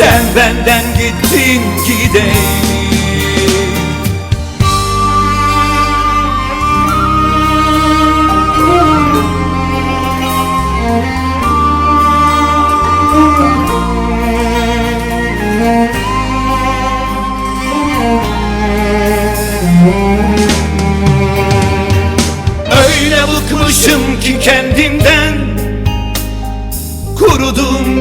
Sen benden gittin gideyim Öyle bıkmışım ki kendimden Kurudum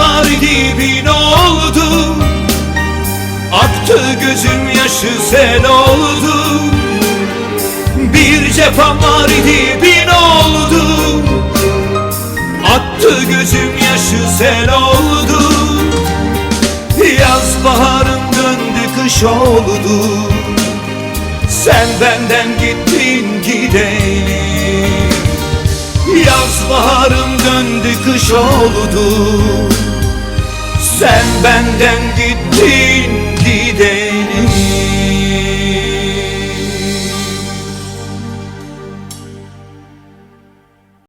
Var idi bin oldu. Aktı gözüm yaşı sel oldu. Bir cefam var idi bin oldu. Attı gözüm yaşı sel oldu oldu. Sen benden gittin gideyim Yaz baharım döndü kış oldu. Sen benden